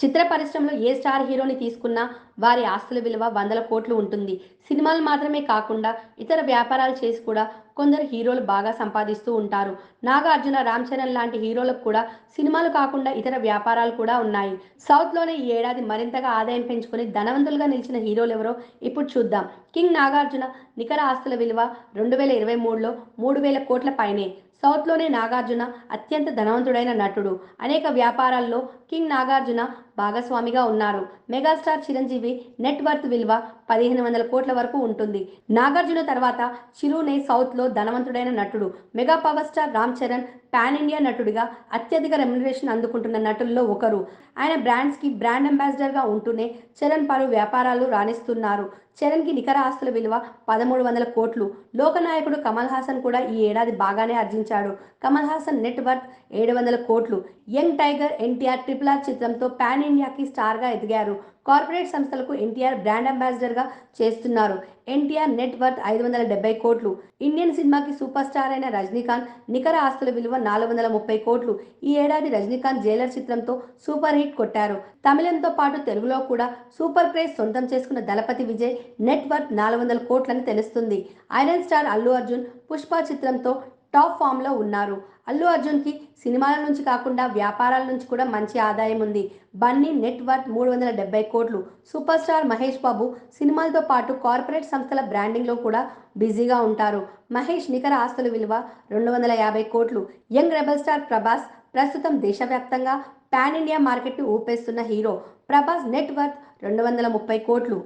చిత్ర పరిశ్రమలో ఏ స్టార్ హీరోని తీసుకున్నా వారి ఆస్తుల విలువ వందల కోట్లు ఉంటుంది. సినిమాలు మాత్రమే కాకుండా ఇతర వ్యాపారాలు చేసి కూడా కొందరు హీరోలు బాగా సంపాదిస్తూ ఉంటారు. నాగార్జున రామ్ చరణ్ లాంటి హీరోలకు కూడా సినిమాలు కాకుండా ఇతర వ్యాపారాలు కూడా ఉన్నాయి. సౌత్లోనే ఈ ఏడాది మరింతగా ఆదాయం పెంచుకుని ధనవంతులుగా నిలిచిన హీరోలు ఎవరో ఇప్పుడు చూద్దాం. కింగ్ నాగార్జున నికర ఆస్తుల విలువ రెండు వేల ఇరవై మూడులో మూడు వేల కోట్ల పైనే. సౌత్లోనే నాగార్జున అత్యంత ధనవంతుడైన నటుడు. అనేక వ్యాపారాల్లో కింగ్ నాగార్జున భాగస్వామిగా ఉన్నారు. మెగాస్టార్ చిరంజీవి నెట్వర్త్ విలువ పదిహేను వందల కోట్ల వరకు ఉంటుంది. నాగార్జున తర్వాత చిరునే సౌత్లో ధనవంతుడైన నటుడు mega power star Ram Charan pan India నటుడిగా అత్యధిక రెమ్యునరేషన్ అందుకుంటున్న నటుల్లో ఒకరు. ఆయన బ్రాండ్స్కి బ్రాండ్ అంబాసిడర్గా ఉంటూనే చరణ్ పలు వ్యాపారాలు రాణిస్తున్నారు. చరణ్కి నికర ఆస్తుల విలువ పదమూడు వందల కోట్లు. లోకనాయకుడు కమల్ హాసన్ కూడా ఈ ఏడాది బాగానే ఆర్జించాడు. కమల్ హాసన్ నెట్ వర్త్ ఏడు వందల కోట్లు. Young tiger NTR triple R చిత్రంతో పాన్ ఇండియాకి స్టార్గా ఎదిగారు. కార్పొరేట్ సంస్థలకు ఎన్టీఆర్ బ్రాండ్ అంబాసిడర్గా చేస్తున్నారు. ఎన్టీఆర్ నెట్ వర్త్ ఐదు వందల డెబ్బై కోట్లు. ఇండియన్ సినిమాకి సూపర్ స్టార్ అయిన రజనీకాంత్ నికర ఆస్తుల విలువ నాలుగు వందల ముప్పై కోట్లు. ఈ ఏడాది రజనీకాంత్ జైలర్ చిత్రంతో సూపర్ హిట్ కొట్టారు. తమిళంతో పాటు తెలుగులో కూడా సూపర్ క్రేజ్ సొంతం చేసుకున్న దళపతి విజయ్ నెట్ వర్త్ నాలుగు వందల కోట్లని తెలుస్తుంది. ఐరన్ స్టార్ అల్లు అర్జున్ పుష్ప చిత్రంతో టాప్ ఫామ్లో ఉన్నారు. అల్లు అర్జున్కి సినిమాల నుంచి కాకుండా వ్యాపారాల నుంచి కూడా మంచి ఆదాయం ఉంది. బన్నీ నెట్ వర్త్ మూడు వందల డెబ్బై కోట్లు. సూపర్ స్టార్ మహేష్ బాబు సినిమాలతో పాటు కార్పొరేట్ సంస్థల బ్రాండింగ్లో కూడా బిజీగా ఉంటారు. మహేష్ నికర ఆస్తుల విలువ రెండు వందల యాభై కోట్లు. యంగ్ రెబల్ స్టార్ ప్రభాస్ ప్రస్తుతం దేశవ్యాప్తంగా పాన్ ఇండియా మార్కెట్ని ఊపేస్తున్న హీరో. ప్రభాస్ నెట్ వర్త్ రెండు వందల ముప్పై కోట్లు.